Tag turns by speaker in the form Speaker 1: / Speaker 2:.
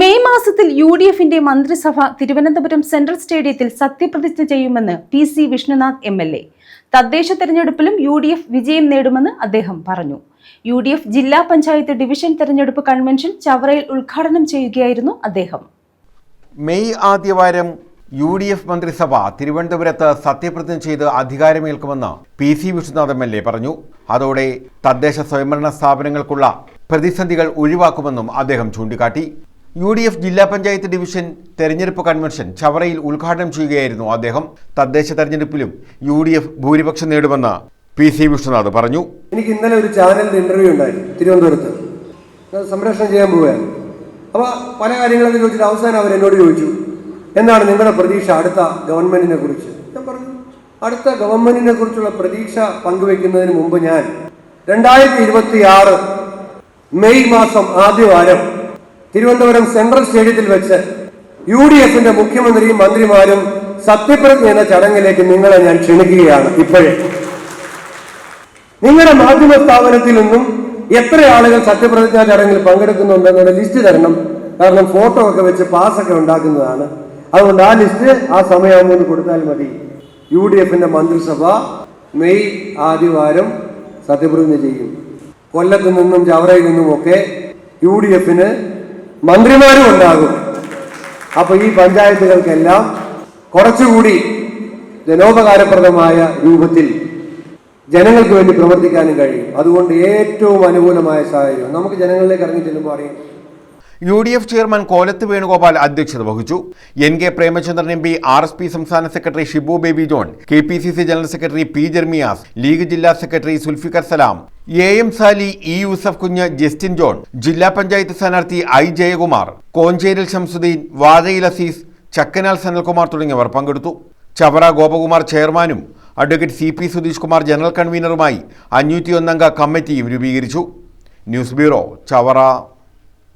Speaker 1: May മാസത്തിൽ U D എഫിന്റെ മന്ത്രിസഭ തിരുവനന്തപുരം സെൻട്രൽ സ്റ്റേഡിയത്തിൽ സത്യപ്രതിജ്ഞ ചെയ്യുമെന്ന് P C Vishnunath M L A. തദ്ദേശ തെരഞ്ഞെടുപ്പിലും യു ഡി എഫ് വിജയം നേടുമെന്ന് അദ്ദേഹം പറഞ്ഞു. യു ഡി എഫ് ജില്ലാ പഞ്ചായത്ത് ഡിവിഷൻ തെരഞ്ഞെടുപ്പ് കൺവെൻഷൻ ചവറയിൽ ഉദ്ഘാടനം ചെയ്യുകയായിരുന്നു അദ്ദേഹം.
Speaker 2: മെയ് ആദ്യവാരം യു ഡി എഫ് മന്ത്രിസഭ തിരുവനന്തപുരത്ത് സത്യപ്രതിജ്ഞ ചെയ്ത് അധികാരമേൽക്കുമെന്ന് P C Vishnunath M L A പറഞ്ഞു. അതോടെ തദ്ദേശ സ്വയംഭരണ സ്ഥാപനങ്ങൾക്കുള്ള പ്രതിസന്ധികൾ ഒഴിവാക്കുമെന്നും അദ്ദേഹം ചൂണ്ടിക്കാട്ടി. യു ഡി എഫ് ജില്ലാ പഞ്ചായത്ത് ഡിവിഷൻ തെരഞ്ഞെടുപ്പ് കൺവെൻഷൻ ചവറയിൽ ഉദ്ഘാടനം ചെയ്യുകയായിരുന്നു അദ്ദേഹം. തദ്ദേശ തെരഞ്ഞെടുപ്പിലും യു ഡി എഫ് ഭൂരിപക്ഷം നേടുമെന്ന് പി സി വിഷ്ണുനാഥ് പറഞ്ഞു.
Speaker 3: എനിക്ക് ഇന്നലെ ഒരു ചാനലിൽ ഇന്റർവ്യൂ ഉണ്ടായി തിരുവനന്തപുരത്ത്. സംരക്ഷണം ചെയ്യാൻ പോവുകയാണ്. അപ്പോൾ പല കാര്യങ്ങളും ചോദിച്ചിട്ട് അവസാനം അവർ എന്നോട് ചോദിച്ചു എന്താണ് നിങ്ങളുടെ പ്രതീക്ഷ അടുത്ത ഗവൺമെന്റിനെ കുറിച്ച്? ഞാൻ പറഞ്ഞു അടുത്ത ഗവൺമെന്റിനെ കുറിച്ചുള്ള പ്രതീക്ഷ പങ്കുവെക്കുന്നതിന് മുമ്പ് ഞാൻ രണ്ടായിരത്തി മെയ് മാസം ആദ്യവാരം തിരുവനന്തപുരം സെൻട്രൽ സ്റ്റേഡിയത്തിൽ വെച്ച് യു ഡി എഫിന്റെ മുഖ്യമന്ത്രിയും മന്ത്രിമാരും സത്യപ്രതിജ്ഞ എന്ന ചടങ്ങിലേക്ക് നിങ്ങളെ ഞാൻ ക്ഷണിക്കുകയാണ് ഇപ്പോഴേ. നിങ്ങളുടെ മാധ്യമ സ്ഥാപനത്തിൽ നിന്നും എത്ര ആളുകൾ സത്യപ്രതിജ്ഞാ ചടങ്ങിൽ പങ്കെടുക്കുന്നുണ്ടെന്നുള്ള ലിസ്റ്റ് തരണം. കാരണം ഫോട്ടോ ഒക്കെ വെച്ച് പാസ്സൊക്കെ ഉണ്ടാക്കുന്നതാണ്. അതുകൊണ്ട് ആ ലിസ്റ്റ് ആ സമയമാകുമ്പോൾ കൊടുത്താൽ മതി. യു ഡി എഫിന്റെ മന്ത്രിസഭ മെയ് ആദ്യവാരം സത്യപ്രതിജ്ഞ ചെയ്യും. കൊല്ലത്ത് നിന്നും ചവറയിൽ നിന്നുമൊക്കെ യു ഡി എഫിന് മന്ത്രിമാരും ഉണ്ടാകും. അപ്പൊ ഈ പഞ്ചായത്തുകൾക്കെല്ലാം കുറച്ചുകൂടി ജനോപകാരപ്രദമായ രൂപത്തിൽ ജനങ്ങൾക്ക് വേണ്ടി പ്രവർത്തിക്കാനും കഴിയും. അതുകൊണ്ട് ഏറ്റവും അനുകൂലമായ സാഹചര്യം. നമുക്ക് ജനങ്ങളിലേക്ക് ഇറങ്ങി ചെല്ലുമ്പോൾ അറിയാം
Speaker 2: U D F chairman Kolath Venugopal അധ്യക്ഷത വഹിച്ചു. N K Premachandran M P R S P സംസ്ഥാന secretary Shibu Baby John K P C C general secretary P Jermias League ജില്ലാ secretary Sulfikar Salam A M Sali E Yusuf Kunju Justin John ജില്ലാ പഞ്ചായത്ത് സ്ഥാനാർത്ഥി I Jayakumar കോഞ്ചേരിൽ Shamsuddin വാഴയിൽ അസീസ് ചക്കനാൽ സനൽകുമാർ തുടങ്ങിയവർ പങ്കെടുത്തു. ചവറ ഗോപകുമാർ ചെയർമാനും advocate C P Sudheesh Kumar general കൺവീനറുമായി അഞ്ഞൂറ്റിയൊന്നംഗ കമ്മിറ്റിയും രൂപീകരിച്ചു. News bureau Chavara.